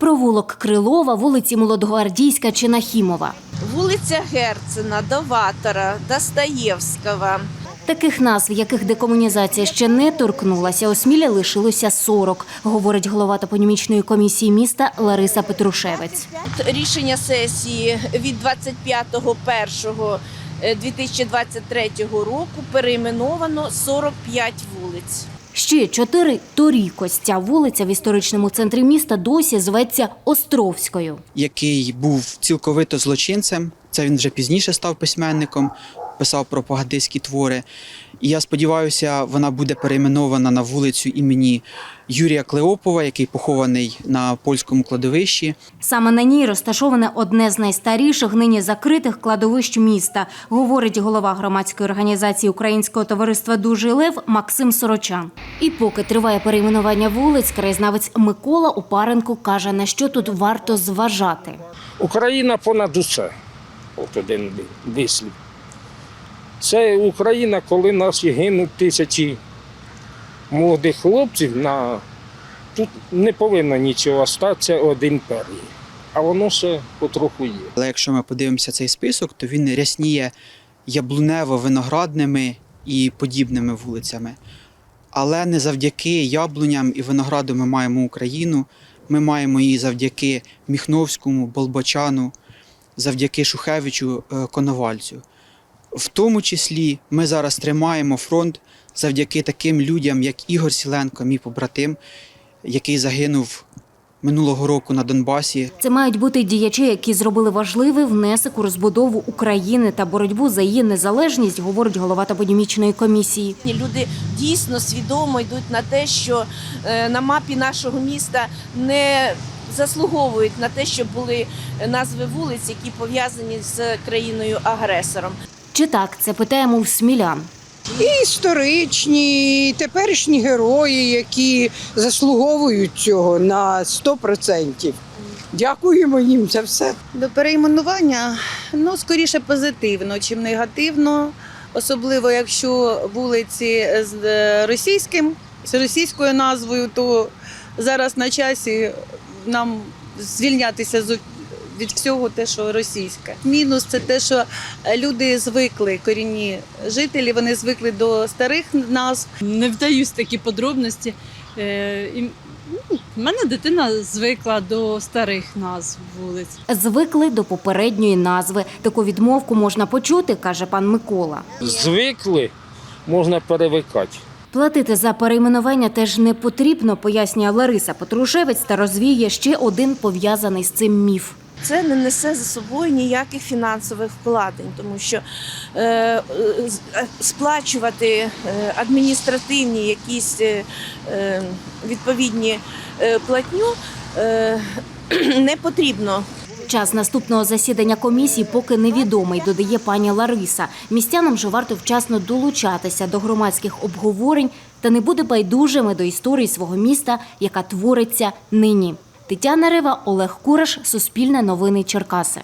Провулок Крилова, вулиці Молодогвардійська чи Нахімова. Вулиця Герцена, Доватора, Достоєвського. Таких назв, яких декомунізація ще не торкнулася, у лишилося 40, говорить голова топонімічної комісії міста Лариса Петрушевець. Рішення сесії від 25.01.2023 року перейменовано 45 вулиць. Ще чотири торік ця вулиця в історичному центрі міста досі зветься Островською. який був цілковито злочинцем. Це він вже пізніше став письменником, писав пропагандистські твори. І я сподіваюся, вона буде перейменована на вулицю імені Юрія Клеопова, який похований на польському кладовищі. Саме на ній розташоване одне з найстаріших нині закритих кладовищ міста, говорить голова громадської організації Українського товариства Дужий Лев Максим Сорочан. І поки триває перейменування вулиць, краєзнавець Микола Упаренко каже, на що тут варто зважати. Україна понад усе. От один вислів. Це Україна, коли наші гинуть тисячі молодих хлопців, на... тут не повинно нічого статися від імперії. А воно ще потроху є. Але якщо ми подивимося цей список, то він рясніє яблунево-виноградними і подібними вулицями. Але не завдяки яблуням і винограду ми маємо Україну. Ми маємо її завдяки Міхновському, Болбочану, завдяки Шухевичу, е, Коновальцю. В тому числі ми зараз тримаємо фронт завдяки таким людям, як Ігор Сіленко, мій побратим, який загинув минулого року на Донбасі. Це мають бути діячі, які зробили важливий внесок у розбудову України та боротьбу за її незалежність, говорить голова топонімічної комісії. Люди дійсно свідомо йдуть на те, що е, на мапі нашого міста не заслуговують на те, щоб були назви вулиць, які пов'язані з країною-агресором. Чи так це питаємо у смілян. І історичні, і теперішні герої, які заслуговують цього на 100%. Дякуємо їм за все. До перейменування ну скоріше позитивно, чим негативно, особливо якщо вулиці з е, російським з російською назвою, то зараз на часі нам звільнятися з- від всього те, що російське. Мінус це те, що люди звикли, корінні жителі, вони звикли до старих назв. Не вдаюсь такі подробності. Е, і, ну, мене дитина звикла до старих назв вулиць. Звикли до попередньої назви. Таку відмовку можна почути, каже пан Микола. Звикли, можна перевикати. Платити за перейменування теж не потрібно, пояснює Лариса Петрушевець та розвіє ще один пов'язаний з цим міф. Це не несе за собою ніяких фінансових вкладень, тому що е, е, сплачувати е, адміністративні якісь е, е, відповідні платню е, не потрібно. Час наступного засідання комісії поки невідомий, додає пані Лариса. Містянам же варто вчасно долучатися до громадських обговорень та не бути байдужими до історії свого міста, яка твориться нині. Тетяна Рива, Олег Кураш, Суспільне новини Черкаси.